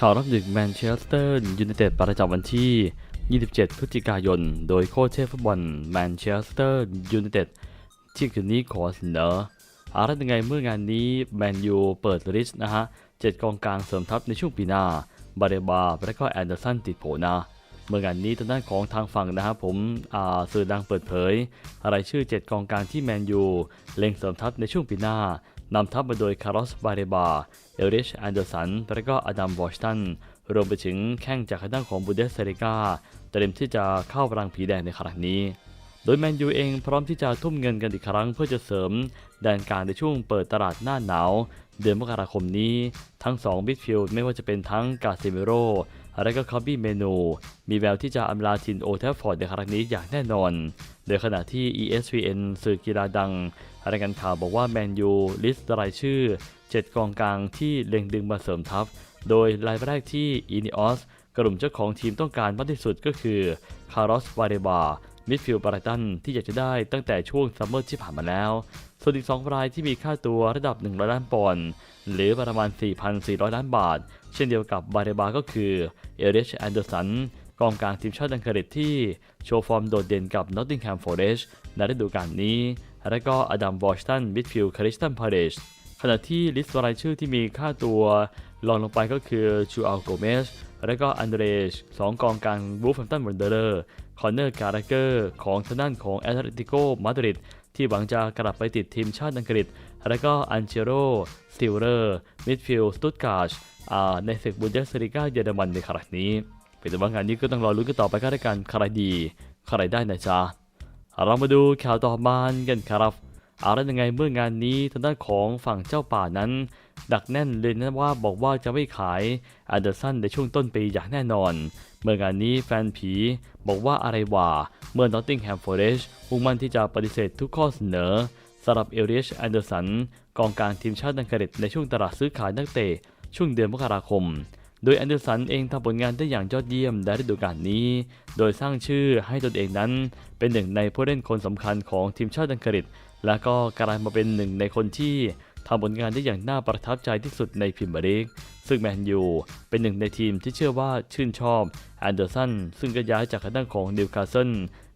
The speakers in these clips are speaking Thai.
ข่าวรับดึกแมนเชสเตอร์ยูไนเต็ดประจำวันที่ 27 พฤศจิกายน โดยโค้ชเชฟฟุตบอลแมนเชสเตอร์ยูไนเต็ดที่คืนนี้ขอเสนออะไรยังไงเมื่องานนี้แมนยูเปิดลิสต์นะฮะเจ็ดกองกลางเสริมทัพในช่วงปีหน้า บาเรบา และก็แอนเดอร์สันติดโผนะเมื่องานนี้ทางด้านของทางฝั่งนะครับผมสื่อดังเปิดเผย รายชื่อ 7 กองกลางที่แมนยูเล็งเสริมทัพในช่วงปีหน้า นำทัพมาโดยคาร์ลสบาเรบา เอลริชแอนเดอร์สัน และก็อดัมวอชตัน รวมไปถึงแข้งจากทางด้านของบูเดสเซริกาเตรียมที่จะเข้ารังผีแดงในครั้งนี้ โดยแมนยูเองพร้อมที่จะทุ่มเงินกันอีกครั้งเพื่อจะเสริมแดนกลางในช่วงเปิดตลาดหน้าหนาว เดือนมกราคมนี้ ทั้ง2มิดฟิลด์ไม่ว่าจะเป็นทั้งกาเซมิโรและก็คอบบี้เมนู มีแววที่จะอำลาทินโอเทฟฟอร์ดในครั้งนี้อย่างแน่นอน โดยขณะที่ ESPN สื่อกีฬาดัง รายงานข่าวบอกว่าแมนยูลิสต์รายชื่อ 7 กองกลางที่เล็งดึงมาเสริมทัพ โดยรายแรกที่อินิออสกลุ่มเจ้าของทีมต้องการมากที่สุดก็คือคาร์ลอสวาเรบามิดฟิลด์บรตันที่อยากจะได้ตั้งแต่ช่วงซัมเมอร์ที่ผ่านมาแล้ว ส่วนอีก 2 รายที่มีค่าตัวระดับ 100 ล้านปอนด์หรือประมาณ 4,400 ล้านบาท เช่นเดียวกับบาเรบาก็คือเอริชแอนเดอร์สันกองกลางทีมชาติอังกฤษที่โชว์ฟอร์มโดดเด่นกับนอตติงแฮมฟอร์เรสในฤดูกาลนี้ และก็อดัมวอชตันมิดฟิลด์คาริสตันพาเดชขณะที่ลิสต์รายชื่อที่มีค่าตัวรองลงไปก็คือชูอัลโกเมสและก็อันเดรชสองกองกลางบูฟแฟมตันวันเดอร์คอนเนอร์การ์เกอร์ ของทางด้านของแอตเลติโกมาดริดที่หวังจะกลับไปติดทีมชาติอังกฤษ และก็อันเชโรสติลเลอร์มิดฟิลด์สตุตการ์ชในศึกบุนเดสลิก้าเยอรมันในครั้งนี้เป็นแต่ว่างานนี้ก็ต้องรอลุ้นกันต่อไปก็ได้กันใครดี ใครได้นะจ๊ะ เรามาดูข่าวต่อมากันครับอะไรยังไงเมื่องานนี้ทางด้านของฝั่งเจ้าป่านั้น ดักแน่นเลยนะว่าบอกว่าจะไม่ขายแอนเดอร์สันในช่วงต้นปีอย่างแน่นอน เมื่องานนี้แฟนผีบอกว่าอะไรว่าเมื่อนอตติงแฮมฟอร์เรชมุ่งมั่นที่จะปฏิเสธทุกข้อเสนอสำหรับเอริชแอนเดอร์สันกองกลางทีมชาติอังกฤษในช่วงตลาดซื้อขายนักเตะช่วงเดือนมกราคม โดยแอนเดอร์สันเองทำผลงานได้อย่างยอดเยี่ยมในฤดูกาลนี้ โดยสร้างชื่อให้ตนเองนั้น เป็นหนึ่งในผู้เล่นคนสำคัญของทีมชาติอังกฤษ และก็กลายมาเป็นหนึ่งในคนที่ทำผลงานได้อย่างน่าประทับใจที่สุดในพรีเมียร์ลีกซึ่งแมนยูเป็นหนึ่งในทีมที่เชื่อว่าชื่นชอบแอนเดอร์สันซึ่งก็ย้ายจากทางด้านของนิวคาสเซิล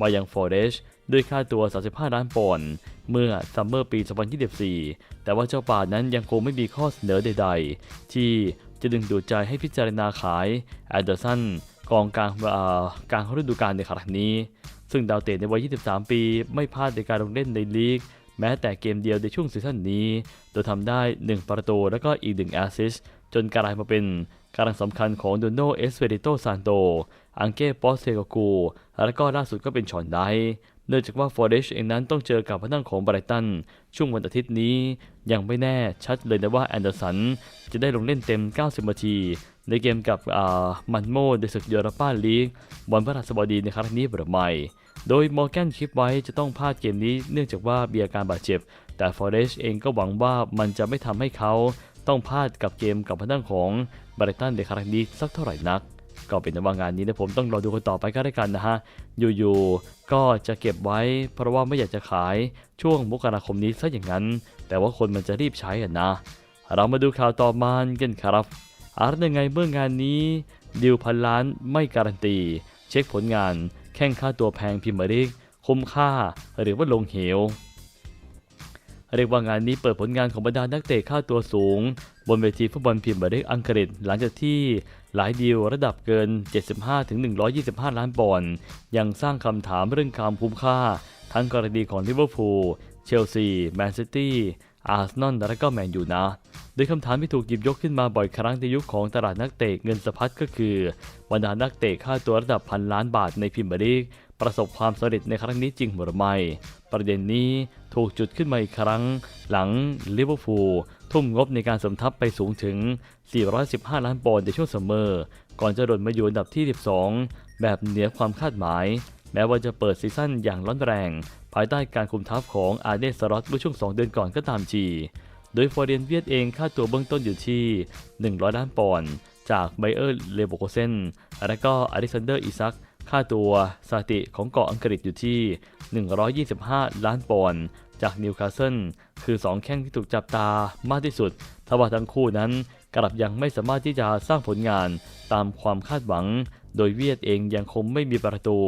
มายังฟอร์เรชด้วยค่าตัว 35 ล้านปอนด์เมื่อซัมเมอร์ปี 2024 แต่ว่าเจ้าป่านั้นยังคงไม่มีข้อเสนอใด ๆ ที่ จะดึงดูดใจให้พิจารณาขายแอนเดอร์สันกองกลางกลางฤดูกาลในครั้งนี้ ซึ่งดาวเตะในวัย 23 ปี ไม่พลาดในการลงเล่นในลีก แม้แต่เกมเดียวในช่วงซีซั่นนี้ โดยทำได้ 1 ประตูและก็อีก 1 แอสซิสจนกลายมาเป็นกำลังสำคัญของโดโนเอสเวริโตซานโต อังเก้ปอสเซโกกู และก็ล่าสุดก็เป็นชอนได นื่องจากว่าฟอร์เดชเองนั้นต้องเจอกับพนังของไบรตัน ช่วงวันอาทิตย์นี้ยังไม่แน่ชัดเลยนะว่าแอนเดอร์สันจะได้ลงเล่นเต็ม 90 นาที ในเกมกับมันโมในศึกยูโรปาลีกบอลพระราชบดีในครั้งนี้หรือไม่โดยมอร์แกนคิดไว้จะต้องพลาดเกมนี้เนื่องจากว่ามีอาการบาดเจ็บ แต่ฟอร์เรชเองก็หวังว่ามันจะไม่ทำให้เขาต้องพลาดกับเกมกับพนังของไบรตันในครั้งนี้สักเท่าไหร่นัก ก็เป็นว่างานนี้นะผมต้องรอดูกันต่อไปก็ได้กันนะฮะ อยู่ๆ ก็จะเก็บไว้ เพราะว่าไม่อยากจะขายช่วงมกราคมนี้ซะอย่างนั้น แต่ว่าคนมันจะรีบใช้อะนะ เรามาดูข่าวต่อมากันครับอะไรยังไงเมื่องานนี้ดิวพันล้านไม่การันตี เช็คผลงาน แข่งค่าตัวแพงพิมพ์ริก คุ้มค่าหรือว่าลงเหว เรียกว่างานนี้เปิดผลงานของบรรดานักเตะค่าตัวสูง บนเวทีฟุตบอลพรีเมียร์ลีกอังกฤษหลังจากที่หลายดีลระดับเกิน 75-125 ล้านปอนด์ยังสร้างคำถามเรื่องความคุ้มค่า ทั้งกรณีของลิเวอร์พูลเชลซี แมนซิตี้ อาร์เซนอล และก็แมนยูนะ โดยคำถามที่ถูกหยิบยกขึ้นมาบ่อยครั้งในยุคของตลาดนักเตะเงินสะพัดก็คือบรรดานักเตะค่าตัวระดับพันล้านบาทในพรีเมียร์ลีก ประสบความสำเร็จในครั้งนี้จริงหรือไม่ ประเด็นนี้ถูกจุดขึ้นมาอีกครั้ง หลังลิเวอร์พูลทุ่มงบในการสมทัพไปสูงถึง 415 ล้านปอนด์ในช่วงซัมเมอร์ก่อนจะหล่นมาอยู่อันดับที่ 12 แบบเหนือความคาดหมาย แม้ว่าจะเปิดซีซั่นอย่างร้อนแรง ภายใต้การคุมทัพของอาเดสล็อตเมื่อช่วง 2 เดือนก่อนก็ตามจีโดยฟอร์เรนเวียดเองค่าตัวเบื้องต้นอยู่ที่ 100 ล้านปอนด์จากไบเออร์เลโบโกเซนและก็อเล็กซานเดอร์อิซัก ค่าตัวสถิติของเกาะอังกฤษอยู่ที่ 125 ล้านปอนด์จากนิวคาสเซิลคือ 2 แข้งที่ถูกจับตามากที่สุดทว่าทั้งคู่นั้นกลับยังไม่สามารถที่จะสร้างผลงานตามความคาดหวัง โดยเวียดเองยังคงไม่มีประตู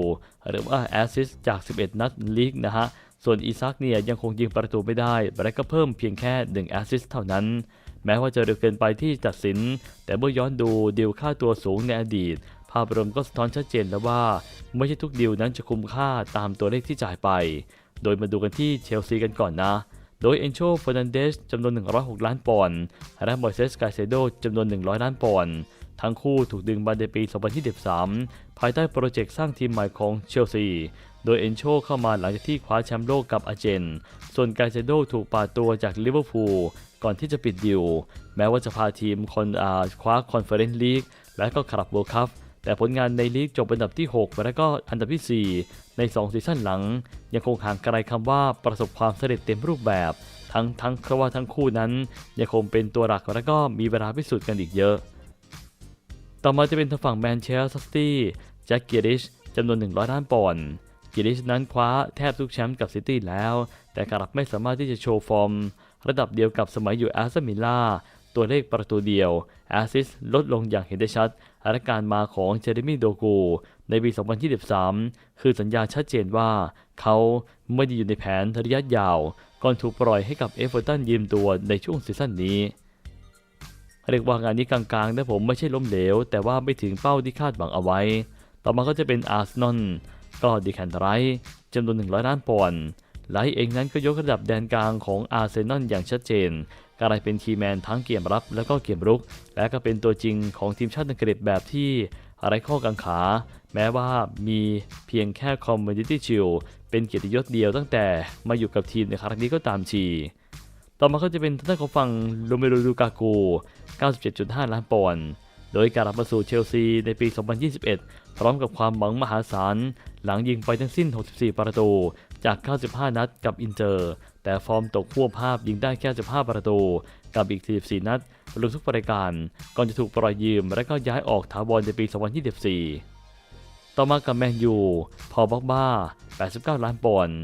หรือว่าแอสซิสจาก 11 นัดลีกนะฮะ ส่วนอีซักเนี่ยยังคงยิงประตูไม่ได้ และก็เพิ่มเพียงแค่ 1 แอสซิสเท่านั้น แม้ว่าจะเร็วเกินไปที่ตัดสิน แต่เมื่อย้อนดูดีลค่าตัวสูงในอดีตาพรวมก็สะท้อนชัดเจนแล้วว่า ไม่ใช่ทุกดีลนั้นจะคุ้มค่าตามตัวเลขที่จ่ายไป โดยมาดูกันที่เชลซีกันก่อนนะ โดยเอนโชเฟอร์นันเดสจำนวน 106 ล้านปอนด์ และมอยเซสกาเซโดจำนวน 100 ล้านปอนด์ ทั้งคู่ถูกดึงมาในปี 2023 ภายใต้โปรเจกต์สร้างทีมใหม่ของเชลซี โดยเอนโชเข้ามาหลังจากที่คว้าแชมป์โลกกับอาเจน ส่วนกาเซโดถูกปาตัวจากลิเวอร์พูลก่อนที่จะปิดดิว แม้ว่าจะพาทีมคนอาคว้าคอนเฟอเรนซ์ลีกและก็คลับเวิลด์คัพ แต่ผลงานในลีกจบอันดับที่ 6 และก็อันดับที่ 4 ใน 2 ซีซั่นหลัง ยังคงห่างไกลคำว่าประสบความสำเร็จเต็มรูปแบบ ทั้งทั้งเพราะว่าทั้งคู่นั้น ยังคงเป็นตัวหลักและก็มีเวลาพิสูจน์กันอีกเยอะ ต่อมาจะเป็นทางฝั่งแมนเชสเตอร์ซิตี้แจ็คเกียริชจำนวน 100 ล้านปอนด์เกียริชนั้นคว้าแทบทุกแชมป์กับซิตี้แล้ว แต่กลับไม่สามารถที่จะโชว์ฟอร์ม ระดับเดียวกับสมัยอยู่แอสตันวิล่า ตัวเลขประตูเดียวแอสซิสลดลงอย่างเห็นได้ชัดและการมาของเจเรมีโดกูในปี 2023 คือสัญญาชัดเจนว่า เขาไม่ได้อยู่ในแผนระยะยาว ก่อนถูกปล่อยให้กับเอฟเวอร์ตันยืมตัวในช่วงซีซั่นนี้ เรียกว่างานนี้กลางๆแต่ผมไม่ใช่ล้มเหลว แต่ว่าไม่ถึงเป้าที่คาดหวังเอาไว้ ต่อมาก็จะเป็นอาร์เซนอลก็ดีแคนไรท์จำนวน 100 ล้านปอนด์ไลท์เองนั้นก็ยกระดับแดนกลางของอาร์เซนอลอย่างชัดเจน กลายเป็นคีย์แมนทั้งเกมรับและก็เกมรุก และก็เป็นตัวจริงของทีมชาติอังกฤษแบบที่อะไรข้อกังขา แม้ว่ามีเพียงแค่คอมมูนิตี้ชิลเป็นเกียรติยศเดียวตั้งแต่มาอยู่กับทีมในครั้งนี้ก็ตามทีต่อมาก็จะเป็นทางด้านของฝั่งโรเมโรลูกากู 97.5 ล้านปอนด์ โดยการรับมาสู่เชลซีในปี 2021 พร้อมกับความหวังมหาศาล หลังยิงไปทั้งสิ้น 64 ประตู จาก 95 นัดกับอินเตอร์ แต่ฟอร์มตกขั้วภาพยิงได้แค่15ประตู กับอีก 44 นัดรวมทุกรายการ ก่อนจะถูกปล่อยยืมและก็ย้ายออกถาวรในปี 2024 ต่อมากับแมนยู พอบ็อกบ้า 89 ล้านปอนด์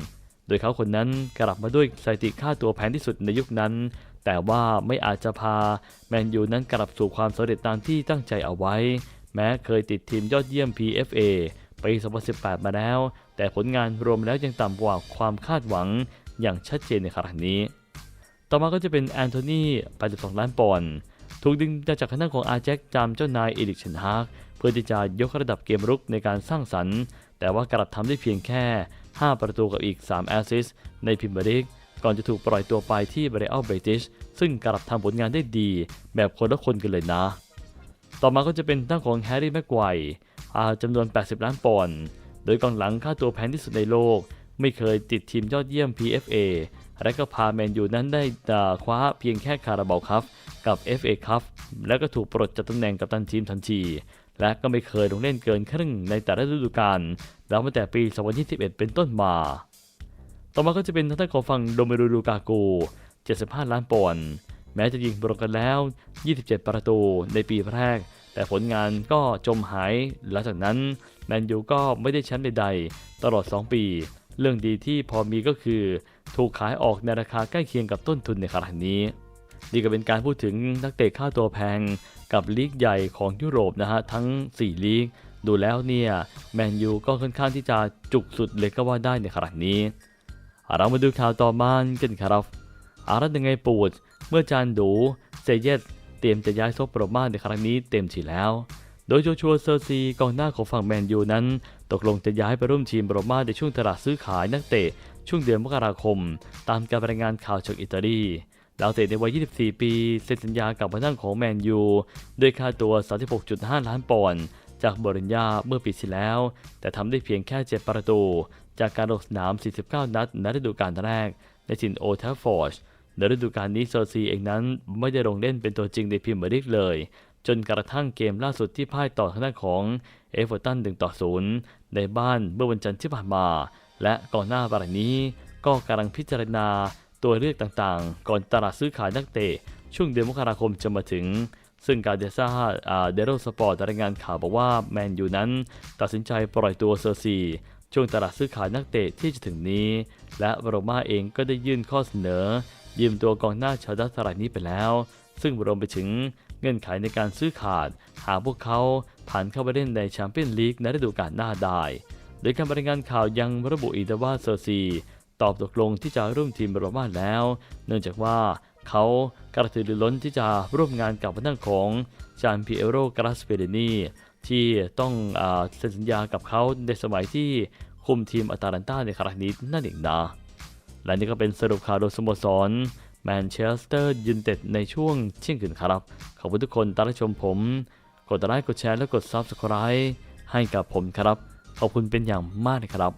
โดยเขาคนนั้นกลับมาด้วยสถิติค่าตัวแพงที่สุดในยุคนั้น แต่ว่าไม่อาจจะพาแมนยูนั้นกลับสู่ความสำเร็จตามที่ตั้งใจเอาไว้ แม้เคยติดทีมยอดเยี่ยม PFA ปี 2018 มาแล้ว แต่ผลงานรวมแล้วยังต่ำกว่าความคาดหวัง อย่างชัดเจนในครั้งนี้ ต่อมาก็จะเป็นแอนโทนี82 ล้านปอนด์ถูกดึงจากคณะของอาแจ็คจำเจ้านายเอริกเชนฮากเพื่อที่จะยกระดับเกมรุกในการสร้างสรรค์ แต่ว่ากลับทำได้เพียงแค่ 5 ประตูกับอีก 3 แอสซิสในพรีเมียร์ลีกก่อนจะถูกปล่อยตัวไปที่เบรอัลเบติชซึ่งกลับทำผลงานได้ดี แบบคนละคนกันเลยนะ ต่อมาก็จะเป็นตั้งของแฮร์รี่แม็กไกวร์อาจำนวน 80 ล้านปอนด์ โดยกองหลังค่าตัวแพงที่สุดในโลก ไม่เคยติดทีมยอดเยี่ยม PFA และก็พาแมนยูนั้นได้คว้าเพียงแค่คาราบาลคัพกับ FA คัพแล้วก็ถูกปลดจากตำแหน่งกัปตันทีมทันที และก็ไม่เคยลงเล่นเกินครึ่งในแต่ละฤดูกาลแล้วมาแต่ปี 2021 เป็นต้นมา ต่อมาก็จะเป็นทางด้านของฝั่งโดเมรูลูกากู75 ล้านปอนด์แม้จะยิงรวมกันแล้ว 27 ประตูในปีแรก แต่ผลงานก็จมหาย หลังจากนั้น แมนยูก็ไม่ได้แชมป์ใดๆ ตลอด 2 ปี เรื่องดีที่พอมีก็คือ ถูกขายออกในราคาใกล้เคียงกับต้นทุนในขณะนี้ นี่ก็เป็นการพูดถึงนักเตะค่าตัวแพงกับลีกใหญ่ของยุโรปนะฮะทั้ง 4 ลีก ดูแล้วเนี่ยแมนยูก็ค่อนข้างที่จะจุกสุดเลยก็ว่าได้ในขณะนี้ เรามาดูข่าวต่อมากันครับอารัตยังไงปูด เมื่อจานดูเซเยตเตรียมจะย้ายซบโปรมาในครั้งนี้เต็มทีแล้ว โดยโจชัวเซอร์ซีกองหน้าของฝั่งแมนยูนั้น ตกลงจะย้ายไปร่วมทีมโรมาในช่วงตลาดซื้อขายนักเตะ ช่วงเดือนมกราคม ตามการรายงานข่าวจากอิตาลีดาวเตะในวัย 24 ปีเซ็นสัญญากับพนักของแมนยูด้วยค่าตัว 36.5 ล้านปอนด์จากบริญญาเมื่อปีที่แล้ว แต่ทำได้เพียงแค่ 7 ประตู จากการลงสนาม 49 นัดในฤดูกาลแรก ในถิ่นโอเทฟฟอร์ดในฤดูกาลนี้เซอร์ซีเองนั้นไม่ได้ลงเล่นเป็นตัวจริงในพรีเมียร์ลีกเลย จนกระทั่งเกมล่าสุดที่พ่ายต่อทางด้านของเอฟเวอร์ตัน1ต่อ0ในบ้านเมื่อวันจันทร์ที่ผ่านมา และก่อนหน้าวันนี้ ก็กำลังพิจารณาตัวเลือกต่างๆ ก่อนตลาดซื้อขายนักเตะ ช่วงเดือนมกราคมจะมาถึง ซึ่งการเดซ่าเดโรสปอร์ตรายงานข่าวบอกว่าแมนยูนั้น ตัดสินใจปล่อยตัวเซอร์ซีช่วงตลาดซื้อขายนักเตะที่จะถึงนี้ และโรม่าเองก็ได้ยื่นข้อเสนอ ยืมตัวกองหน้าชาวดัตสลายนี้ไปแล้ว ซึ่งรวมไปถึง เงื่อนไขในการซื้อขาด หากพวกเขาผ่านเข้าไปเล่นในแชมเปี้ยนลีกในฤดูกาลหน้าได้ โดยการรายงานข่าวยังระบุอีกว่าเซอร์ซี ตอบตกลงที่จะร่วมทีมโรม่าแล้ว เนื่องจากว่าเขากระตือรือร้นที่จะร่วมงานกับทางของจานพิเอโรกราสเปเดนีที่ต้องเซ็นสัญญากับเขาในสมัยที่คุมทีมอัตาลันตาในครั้งนี้นั่นเองนะและนี่ก็เป็นสรุปข่าวโดยสโมสร แมนเชสเตอร์ยูไนเต็ดในช่วงเที่ยงคืนครับ ขอบคุณทุกคนที่รับชมผม กดไลค์กดแชร์และกด Subscribe ให้กับผมครับ ขอบคุณเป็นอย่างมากนะครับ